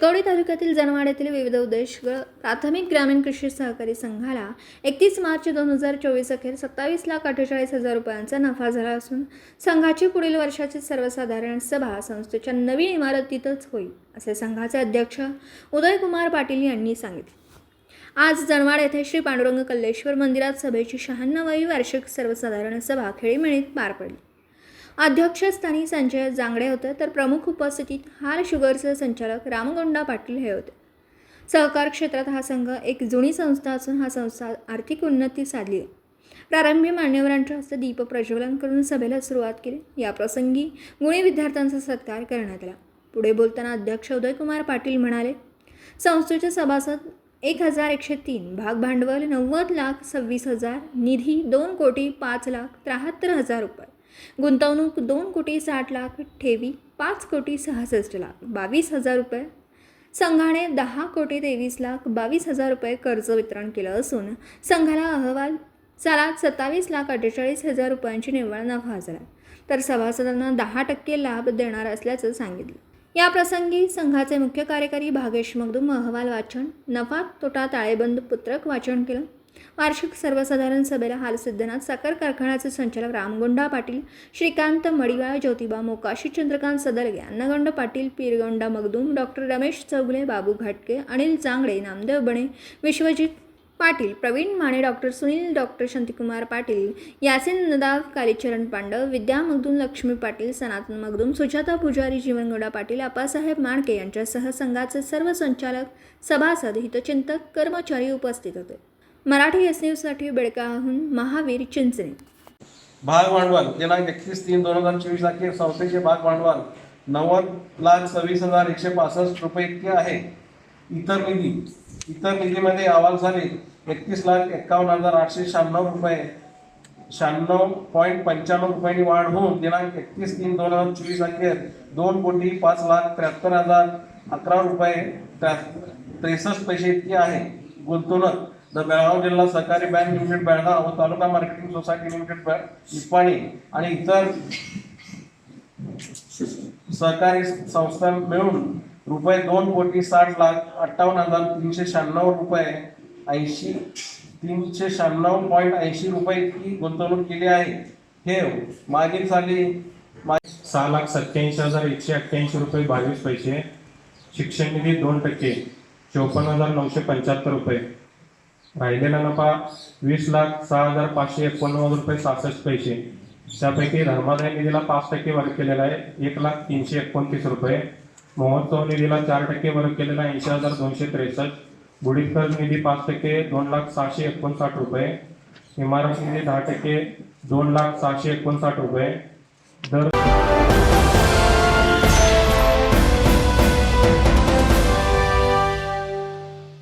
चिकवडी तालुक्यातील जनवाड येथील विविध उद्देश प्राथमिक ग्रामीण कृषी सहकारी संघाला एकतीस मार्च दोन हजार चोवीस अखेर सत्तावीस लाख अठ्ठेचाळीस हजार रुपयांचा नफा झाला असून संघाची पुढील वर्षाची सर्वसाधारण सभा संस्थेच्या नवीन इमारतीतच होईल असे संघाचे अध्यक्ष उदयकुमार पाटील यांनी सांगितले. आज जनवाड येथे श्री पांडुरंग कल्लेश्वर मंदिरात सभेची शहाण्णवावी वार्षिक सर्वसाधारण सभा खेळीमेळीत पार पडली. अध्यक्षस्थानी संजय जांगडे होते तर प्रमुख उपस्थितीत हार शुगरचे संचालक रामगोंडा पाटील हे होते. सहकार क्षेत्रात हा संघ एक जुनी संस्था असून हा संस्था आर्थिक उन्नती साधली. आहे प्रारंभी मान्यवरांच्या हस्ते दीप प्रज्वलन करून सभेला सुरुवात केली. याप्रसंगी गुणी विद्यार्थ्यांचा सत्कार करण्यात आला. पुढे बोलताना अध्यक्ष उदयकुमार पाटील म्हणाले संस्थेचे सभासद एक हजार एकशे तीन भाग भांडवल नव्वद लाख सव्वीस हजार निधी दोन कोटी पाच लाख त्र्याहत्तर हजार रुपये. गुंतवणूक दोन कोटी साठ लाख ठेवी पाच कोटी सहासष्ट लाख बावीस हजार रुपये. संघाने दहा कोटी तेवीस लाख बावीस हजार रुपये कर्ज वितरण केलं असून संघाला अहवाल सालात सत्तावीस लाख अठ्ठेचाळीस हजार रुपयांची निव्वळ नफा झाला. तर सभासदांना दहा टक्के लाभ देणार असल्याचं सांगितलं. या प्रसंगी संघाचे मुख्य कार्यकारी भागेश मगदूम अहवाल वाचन नफा तोटा ताळेबंद पुत्रक वाचन केलं. वार्षिक सर्वसाधारण सभेला हाल सिद्धनाथ साखर कारखान्याचे संचालक Ramgonda Patil Shrikant Madiwal Jyotiba Mokashi Chandrakant Sadalge Annagand Patil Pirgonda Magdum doctor Ramesh Chougale Babu Ghatke Anil Changde Namdev Bane Vishwajit Patil Pravin Mane doctor Sunil doctor Shantikumar Patil Yasin Nadav Kalicharan Pandav Vidya Magdum Lakshmi Patil Sanatan Magdum Sujata पुजारी जीवनगौडा पाटील आप्पासाहेब माणके यांच्यासह संघाचे सर्व संचालक सभासद हितचिंतक कर्मचारी उपस्थित होते. Marathi S न्यूजसाठी बेडकाहून महावीर चिंचणे. भाग भांडवल दिनांक एकतीस तीन दोन हजार चोवीस अखेर संस्थेचे भाग भांडवल नव्वद लाख सव्वीस हजार एकशे पासष्ट रुपये इतके आहे. इतर निधी इतर निधीमध्ये अहवाल झाले एकतीस लाख एक्कावन्न हजार आठशे शहाण्णव रुपये. शहाण्णव पॉईंट पंच्याण्णव रुपयांनी वाढ होऊन दिनांक एकतीस तीन दोन हजार चोवीस अखेर दोन कोटी पाच लाख त्र्याहत्तर हजार अकरा रुपये त्र्या- त्रेसष्ट पैसे इतके आहे. गुंतवणूक द बेळगाव जिल्हा सहकारी बँक लिमिटेड बेळगाव व taluka marketing society limited Nipani आणि इतर सहकारी संस्था मिळून रुपये दोन कोटी साठ लाख अठ्ठावन्न हजार तीनशे शहाण्णव रुपये ऐंशी तीनशे शहाण्णव पॉईंट ऐंशी रुपये इतकी गुंतवणूक केली आहे. हे मागील साली मा- सहा लाख सत्याऐंशी हजार एकशे अठ्ठ्याऐंशी रुपये बावीस पैसे शिक्षण निधी दोन टक्के चौपन्न हजार नऊशे पंच्याहत्तर रुपये. राहिलेला नफा वीस लाख सहा हजार पाचशे एकोणनव्वद रुपये सहासष्ट पैसे. त्यापैकी धर्मादाय निधीला पाच टक्के वर्ग केलेला आहे. एक लाख तीनशे एकोणतीस रुपये. महोत्सव निधीला चार टक्के वर्ग केलेला आहे. ऐंशी हजार दोनशे त्रेसष्ट. बुडीत निधी पाच टक्के दोन लाख सहाशे एकोणसाठ रुपये. इमारत निधी दहा टक्के दोन लाख सहाशे एकोणसाठ रुपये. दर